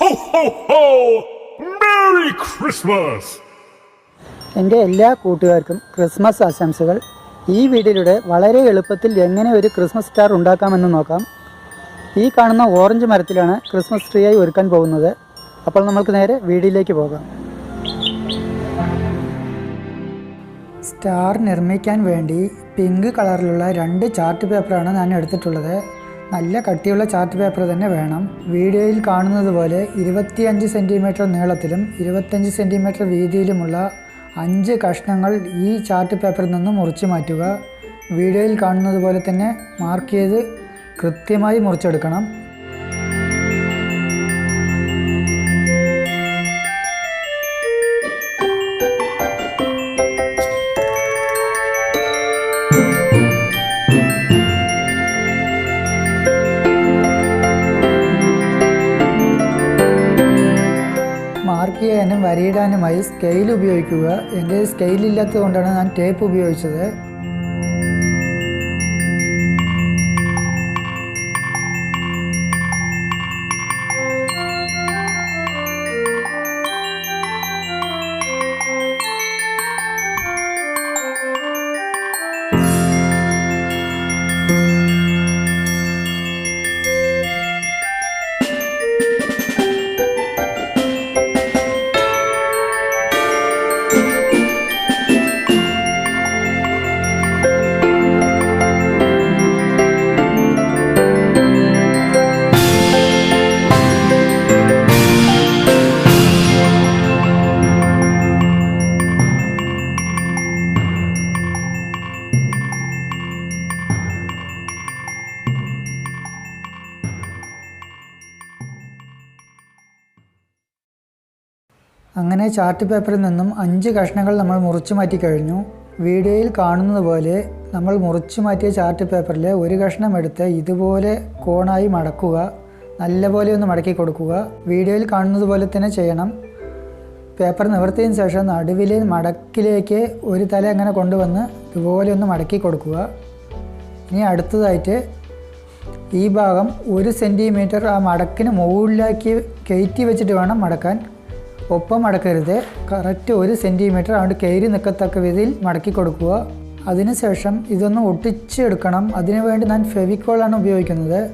ഹോ Merry Christmas! എന്റെ എല്ലാ കൂട്ടുകാർക്കും ക്രിസ്മസ് ആശംസകൾ. ഈ വീഡിയോയിലൂടെ വളരെ എളുപ്പത്തിൽ എങ്ങനെ ഒരു ക്രിസ്മസ് സ്റ്റാർ ഉണ്ടാക്കാമെന്ന് നോക്കാം. ഈ കാണുന്ന ഓറഞ്ച് മരത്തിലാണ് ക്രിസ്മസ് ട്രീയായി ഒരുക്കാൻ പോകുന്നത്. അപ്പോൾ നമുക്ക് നേരെ വീഡിയോയിലേക്ക് പോകാം. സ്റ്റാർ നിർമ്മിക്കാൻ വേണ്ടി പിങ്ക് കളറിലുള്ള രണ്ട് ചാർട്ട് പേപ്പറാണ് ഞാൻ എടുത്തിട്ടുള്ളത്. നല്ല കട്ടിയുള്ള ചാർട്ട് പേപ്പർ തന്നെ വേണം. വീഡിയോയിൽ കാണുന്നത് പോലെ ഇരുപത്തിയഞ്ച് സെന്റിമീറ്റർ നീളത്തിലും ഇരുപത്തഞ്ച് സെന്റിമീറ്റർ വീതിയിലുമുള്ള അഞ്ച് കഷ്ണങ്ങൾ ഈ ചാർട്ട് പേപ്പറിൽ നിന്നും മുറിച്ച് മാറ്റുക. വീഡിയോയിൽ കാണുന്നത് പോലെ തന്നെ മാർക്ക് ചെയ്ത് കൃത്യമായി മുറിച്ചെടുക്കണം. മാർക്ക് ചെയ്യാനും വരയിടാനുമായി സ്കെയിൽ ഉപയോഗിക്കുക. എന്റെ സ്കെയിൽ ഇല്ലാത്തതുകൊണ്ടാണ് ഞാൻ ടേപ്പ് ഉപയോഗിച്ചത്. അങ്ങനെ ചാർട്ട് പേപ്പറിൽ നിന്നും അഞ്ച് കഷ്ണങ്ങൾ നമ്മൾ മുറിച്ചു മാറ്റി കഴിഞ്ഞു. വീഡിയോയിൽ കാണുന്നത് പോലെ നമ്മൾ മുറിച്ചു മാറ്റിയ ചാർട്ട് പേപ്പറിൽ ഒരു കഷ്ണം എടുത്ത് ഇതുപോലെ കോണായി മടക്കുക നല്ലപോലെ ഒന്ന് മടക്കി കൊടുക്കുക. വീഡിയോയിൽ കാണുന്നത് പോലെ തന്നെ ചെയ്യണം. പേപ്പർ നിവർത്തിയതിന് ശേഷം നടുവിലെ മടക്കിലേക്ക് ഒരു തല അങ്ങനെ കൊണ്ടുവന്ന് ഇതുപോലെ ഒന്ന് മടക്കി കൊടുക്കുക. ഇനി അടുത്തതായിട്ട് ഈ ഭാഗം ഒരു സെന്റിമീറ്റർ ആ മടക്കിന് മുകളിലാക്കി കയറ്റി വെച്ചിട്ട് വേണം മടക്കാൻ. ഒപ്പം മടക്കരുത്. കറക്റ്റ് ഒരു സെന്റിമീറ്റർ അതുകൊണ്ട് കയറി നിൽക്കത്തക്ക വിധത്തിൽ മടക്കി കൊടുക്കുക. അതിനുശേഷം ഇതൊന്ന് ഒട്ടിച്ചെടുക്കണം അതിനു വേണ്ടി ഞാൻ ഫെവിക്കോളാണ് ഉപയോഗിക്കുന്നത്.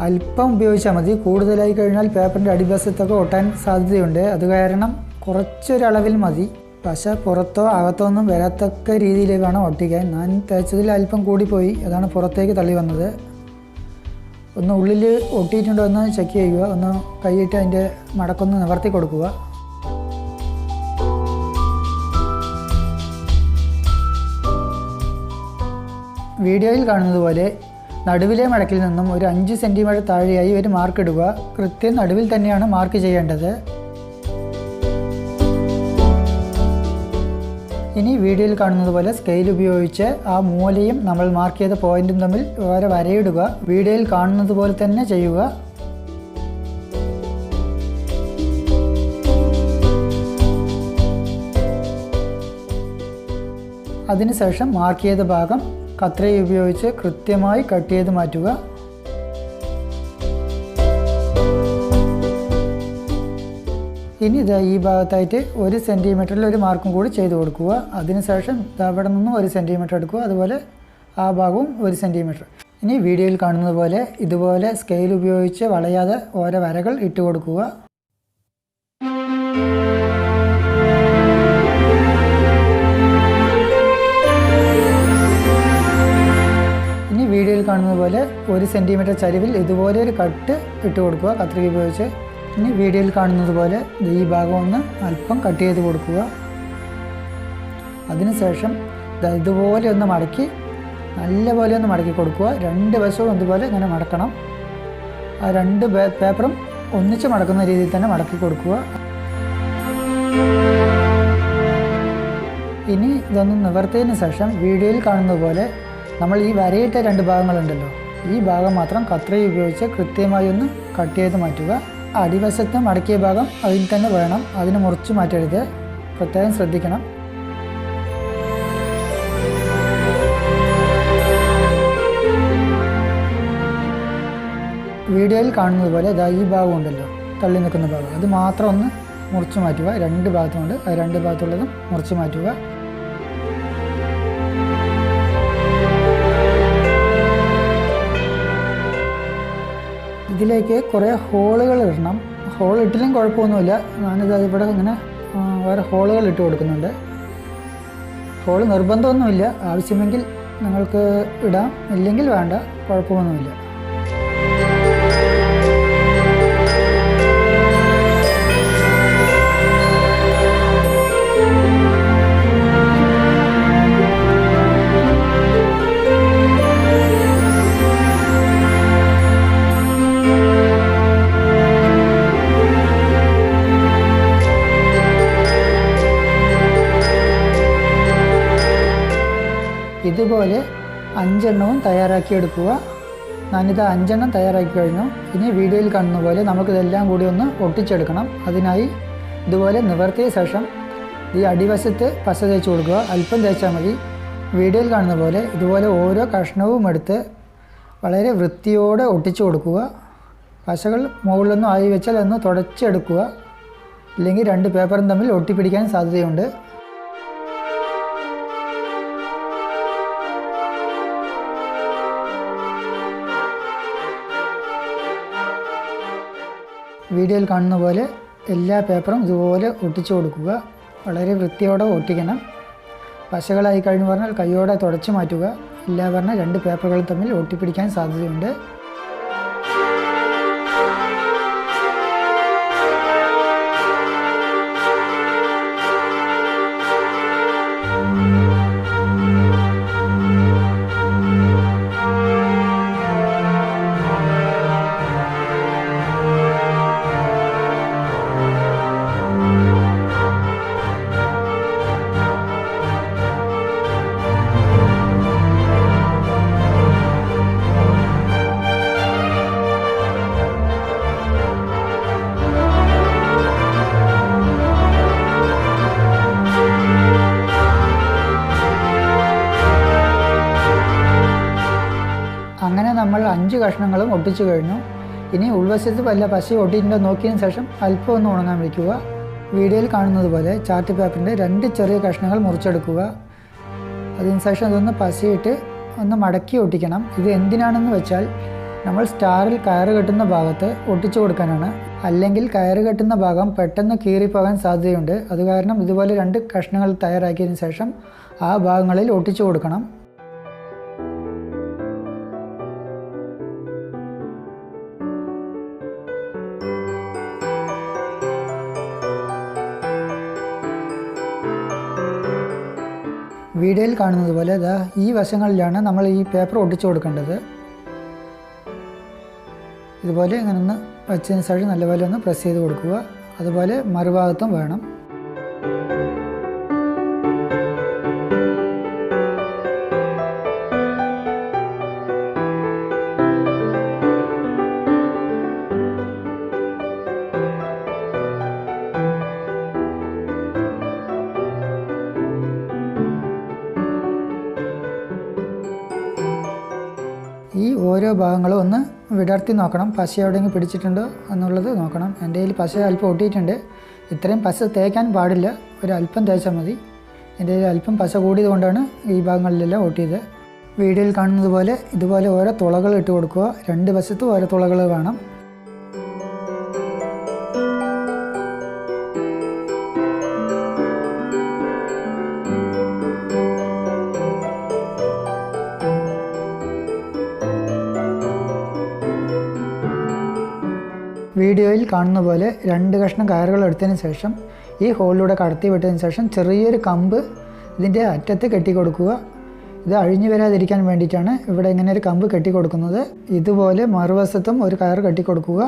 അല്പം ഉപയോഗിച്ചാൽ മതി. കൂടുതലായി കഴിഞ്ഞാൽ പേപ്പറിന്റെ അടിവശത്തൊക്കെ ഒട്ടാൻ സാധ്യതയുണ്ട്. അത് കാരണം കുറച്ചൊരളവിൽ മതി. പശ പുറത്തോ അകത്തോ ഒന്നും വരാത്തക്ക രീതിയിൽ വേണം ഒട്ടിക്കാൻ. ഞാൻ തേച്ചതിൽ അല്പം കൂടിപ്പോയി. അതാണ് പുറത്തേക്ക് തള്ളി വന്നത്. ഒന്ന് ഉള്ളിൽ ഒട്ടിയിട്ടുണ്ടോ എന്ന് ചെക്ക് ചെയ്യുക. ഒന്ന് കൈയിട്ട് അതിന്റെ മടക്കൊന്ന് നിവർത്തി കൊടുക്കുക. വീഡിയോയിൽ കാണുന്നത് പോലെ നടുവിലെ മടക്കിൽ നിന്നും ഒരു അഞ്ച് സെന്റിമീറ്റർ താഴെയായി ഒരു മാർക്ക് ഇടുക. കൃത്യം നടുവിൽ തന്നെയാണ് മാർക്ക് ചെയ്യേണ്ടത്. ഇനി വീഡിയോയിൽ കാണുന്നത് പോലെ സ്കെയിൽ ഉപയോഗിച്ച് ആ മൂലയും നമ്മൾ മാർക്ക് ചെയ്ത പോയിന്റും തമ്മിൽ വേറെ വരയിടുക. വീഡിയോയിൽ കാണുന്നത് പോലെ തന്നെ ചെയ്യുക. അതിനുശേഷം മാർക്ക് ചെയ്ത ഭാഗം കത്രി ഉപയോഗിച്ച് കൃത്യമായി കട്ട് ചെയ്ത് മാറ്റുക. ഇനി ഇതാ ഈ ഭാഗത്തായിട്ട് ഒരു സെന്റിമീറ്ററിൽ ഒരു മാർക്കും കൂടി ചെയ്ത് കൊടുക്കുക. അതിനുശേഷം അവിടെ നിന്നും ഒരു സെന്റിമീറ്റർ എടുക്കുക. അതുപോലെ ആ ഭാഗവും ഒരു സെന്റിമീറ്റർ ഇനി വീഡിയോയിൽ കാണുന്നത് പോലെ ഇതുപോലെ സ്കെയിൽ ഉപയോഗിച്ച് വളയാതെ ഓരോ വരകൾ ഇട്ട് കൊടുക്കുക. ഇനി വീഡിയോയിൽ കാണുന്നത് പോലെ ഒരു സെന്റിമീറ്റർ ചരിവിൽ ഇതുപോലെ ഒരു കട്ട് ഇട്ട് കൊടുക്കുക. കത്രിക ഉപയോഗിച്ച് ഇനി വീഡിയോയിൽ കാണുന്നത് പോലെ ഈ ഭാഗം ഒന്ന് അല്പം കട്ട് ചെയ്ത് കൊടുക്കുക. അതിനുശേഷം ഇതുപോലെ ഒന്ന് മടക്കി നല്ലപോലെ ഒന്ന് മടക്കി കൊടുക്കുക. രണ്ട് വശവും ഇതുപോലെ ഇങ്ങനെ മടക്കണം. ആ രണ്ട് പേപ്പറും ഒന്നിച്ച് മടക്കുന്ന രീതിയിൽ തന്നെ മടക്കി കൊടുക്കുക. ഇനി ഇതൊന്ന് നിവർത്തിയതിന് ശേഷം വീഡിയോയിൽ കാണുന്നതുപോലെ നമ്മൾ ഈ വരയിട്ട രണ്ട് ഭാഗങ്ങളുണ്ടല്ലോ ഈ ഭാഗം മാത്രം കത്രി ഉപയോഗിച്ച് കൃത്യമായി ഒന്ന് കട്ട് ചെയ്ത് മാറ്റുക. അടിവശത്ത് മടക്കിയ ഭാഗം അതിൽ തന്നെ വേണം. അതിന് മുറിച്ച് മാറ്റരുത്. പ്രത്യേകം ശ്രദ്ധിക്കണം. വീഡിയോയിൽ കാണുന്നത് പോലെ ഇതാ ഈ ഭാഗം ഉണ്ടല്ലോ. തള്ളി നിൽക്കുന്ന ഭാഗം. അത് മാത്രം ഒന്ന് മുറിച്ച് മാറ്റുക. രണ്ട് ഭാഗത്തുമുണ്ട് ആ രണ്ട് ഭാഗത്തുള്ളതും മുറിച്ച് മാറ്റുക. ഇതിലേക്ക് കുറേ ഹോളുകൾ ഇടണം. ഹോൾ ഇട്ടിട്ടും കുഴപ്പമൊന്നുമില്ല. ഞാനിത് ഇവിടെ ഇങ്ങനെ വേറെ ഹോളുകൾ ഇട്ട് കൊടുക്കുന്നുണ്ട്. ഹോൾ നിർബന്ധമൊന്നുമില്ല. ആവശ്യമെങ്കിൽ നിങ്ങൾക്ക് ഇടാം. ഇല്ലെങ്കിൽ വേണ്ട. കുഴപ്പമൊന്നുമില്ല. ഇതുപോലെ അഞ്ചെണ്ണവും തയ്യാറാക്കിയെടുക്കുക. ഞാനിത് അഞ്ചെണ്ണം തയ്യാറാക്കി കഴിഞ്ഞു. ഇനി വീഡിയോയിൽ കാണുന്ന പോലെ നമുക്കിതെല്ലാം കൂടി ഒന്ന് ഒട്ടിച്ചെടുക്കണം. അതിനായി ഇതുപോലെ നിവർത്തിയ ശേഷം ഈ അടിവശത്ത് പശ തേച്ച് കൊടുക്കുക. അല്പം തേച്ചാൽ മതി. വീഡിയോയിൽ കാണുന്ന പോലെ ഇതുപോലെ ഓരോ കഷ്ണവും എടുത്ത് വളരെ വൃത്തിയോടെ ഒട്ടിച്ചു കൊടുക്കുക. പശകൾ മുകളിലൊന്നും ആയി വെച്ചാൽ ഒന്ന് തുടച്ചെടുക്കുക. ഇല്ലെങ്കിൽ രണ്ട് പേപ്പറും തമ്മിൽ ഒട്ടിപ്പിടിക്കാൻ സാധ്യതയുണ്ട്. വീഡിയോയിൽ കാണുന്ന പോലെ എല്ലാ പേപ്പറും ഇതുപോലെ ഒട്ടിച്ചു കൊടുക്കുക. വളരെ വൃത്തിയോടെ ഒട്ടിക്കണം. പശകളായി കഴിഞ്ഞു പറഞ്ഞാൽ കൈയോടെ തുടച്ചു മാറ്റുക. ഇല്ല പറഞ്ഞാൽ രണ്ട് പേപ്പറുകൾ തമ്മിൽ ഒട്ടിപ്പിടിക്കാൻ സാധ്യതയുണ്ട്. കഷ്ണങ്ങളും ഒട്ടിച്ചു കഴിഞ്ഞു. ഇനി ഉൾവശത്ത് വല്ല പശ ഒട്ടിയിട്ടുണ്ടോ നോക്കിയതിന് ശേഷം അല്പം ഒന്ന് ഉണങ്ങാൻ വയ്ക്കുക വീഡിയോയിൽ കാണുന്നത് പോലെ ചാർട്ട് പേപ്പറിന്റെ രണ്ട് ചെറിയ കഷ്ണങ്ങൾ മുറിച്ചെടുക്കുക. അതിന് ശേഷം അതൊന്ന് പശയിട്ട് ഒന്ന് മടക്കി ഒട്ടിക്കണം. ഇത് എന്തിനാണെന്ന് വെച്ചാൽ നമ്മൾ സ്റ്റാറിൽ കയറ് കെട്ടുന്ന ഭാഗത്ത് ഒട്ടിച്ചു കൊടുക്കാനാണ്. അല്ലെങ്കിൽ കയറ് കെട്ടുന്ന ഭാഗം പെട്ടെന്ന് കീറിപ്പോകാൻ സാധ്യതയുണ്ട്. അത് കാരണം ഇതുപോലെ രണ്ട് കഷ്ണങ്ങൾ തയ്യാറാക്കിയതിന് ശേഷം ആ ഭാഗങ്ങളിൽ ഒട്ടിച്ചു കൊടുക്കണം. വീഡിയോയിൽ കാണുന്നത് പോലെ ഇതാ ഈ വശങ്ങളിലാണ് നമ്മൾ ഈ പേപ്പർ ഒട്ടിച്ചു കൊടുക്കേണ്ടത്. ഇതുപോലെ ഇങ്ങനെ ഒന്ന് വെച്ചതിന് ശേഷം നല്ലപോലെ ഒന്ന് പ്രസ് ചെയ്ത് കൊടുക്കുക. അതുപോലെ മറുഭാഗത്തും വേണം. ഓരോ ഭാഗങ്ങളും ഒന്ന് വിടർത്തി നോക്കണം. പശ എവിടെയെങ്കിലും പിടിച്ചിട്ടുണ്ടോ എന്നുള്ളത് നോക്കണം. എന്റെ കയ്യിൽ പശ അല്പം ഒട്ടിയിട്ടുണ്ട്. ഇത്രയും പശ തേക്കാൻ പാടില്ല. ഒരു അല്പം തേച്ചാൽ മതി. എന്റെ കയ്യിൽ അല്പം പശ കൂടിയതുകൊണ്ടാണ് ഈ ഭാഗങ്ങളിലെല്ലാം ഒട്ടിയത്. വീഡിയോയിൽ കാണുന്നത് പോലെ ഇതുപോലെ ഓരോ തുളകൾ ഇട്ട് കൊടുക്കുക. രണ്ട് വശത്തും ഓരോ തുളകൾ വേണം. വീഡിയോയിൽ കാണുന്ന പോലെ രണ്ട് കഷ്ണം കയറുകൾ എടുത്തതിന് ശേഷം ഈ ഹോളിലൂടെ കടത്തി വിട്ടതിന് ശേഷം ചെറിയൊരു കമ്പ് ഇതിന്റെ അറ്റത്ത് കെട്ടി കൊടുക്കുക ഇത് അഴിഞ്ഞു വരാതിരിക്കാൻ വേണ്ടിയിട്ടാണ് ഇവിടെ ഇങ്ങനെ ഒരു കമ്പ് കെട്ടി കൊടുക്കുന്നത് ഇതുപോലെ മറുവശത്തും ഒരു കയർ കെട്ടി കൊടുക്കുക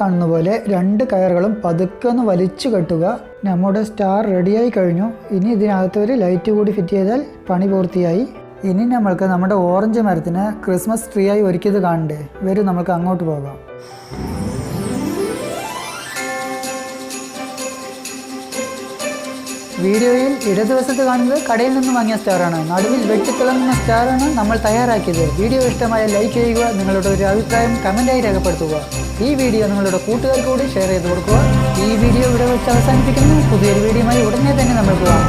കാണുന്ന പോലെ രണ്ട് കയറുകളും പതുക്കെ ഒന്ന് വലിച്ചു കെട്ടുക. നമ്മുടെ സ്റ്റാർ റെഡിയായി കഴിഞ്ഞു. ഇനി ഇതിനകത്ത് ഒരു ലൈറ്റ് കൂടി ഫിറ്റ് ചെയ്താൽ പണി പൂർത്തിയായി. ഇനി നമ്മൾക്ക് നമ്മുടെ ഓറഞ്ച് മരത്തിന് ക്രിസ്മസ് ട്രീ ആയി ഒരുക്കിയത് കാണണ്ടേ? വരും നമുക്ക് അങ്ങോട്ട് പോകാം. വീഡിയോയിൽ ഇടതുവശത്ത് കാണുന്നത് കടയിൽ നിന്ന് വാങ്ങിയ സ്റ്റാറാണ്. നടുവിൽ വെട്ടിത്തിളങ്ങുന്ന സ്റ്റാറാണ് നമ്മൾ തയ്യാറാക്കിയത്. വീഡിയോ ഇഷ്ടമായ ലൈക്ക് ചെയ്യുക നിങ്ങളുടെ ഒരു അഭിപ്രായം കമന്റായി രേഖപ്പെടുത്തുക. ഈ വീഡിയോ നിങ്ങളുടെ കൂട്ടുകാർക്ക് കൂടി ഷെയർ ചെയ്ത് കൊടുക്കുക. ഈ വീഡിയോ ഇവിടെ വെച്ച് അവസാനിപ്പിക്കുന്നു. പുതിയൊരു വീഡിയോയുമായി ഉടനെ തന്നെ നമ്മൾ പോകാം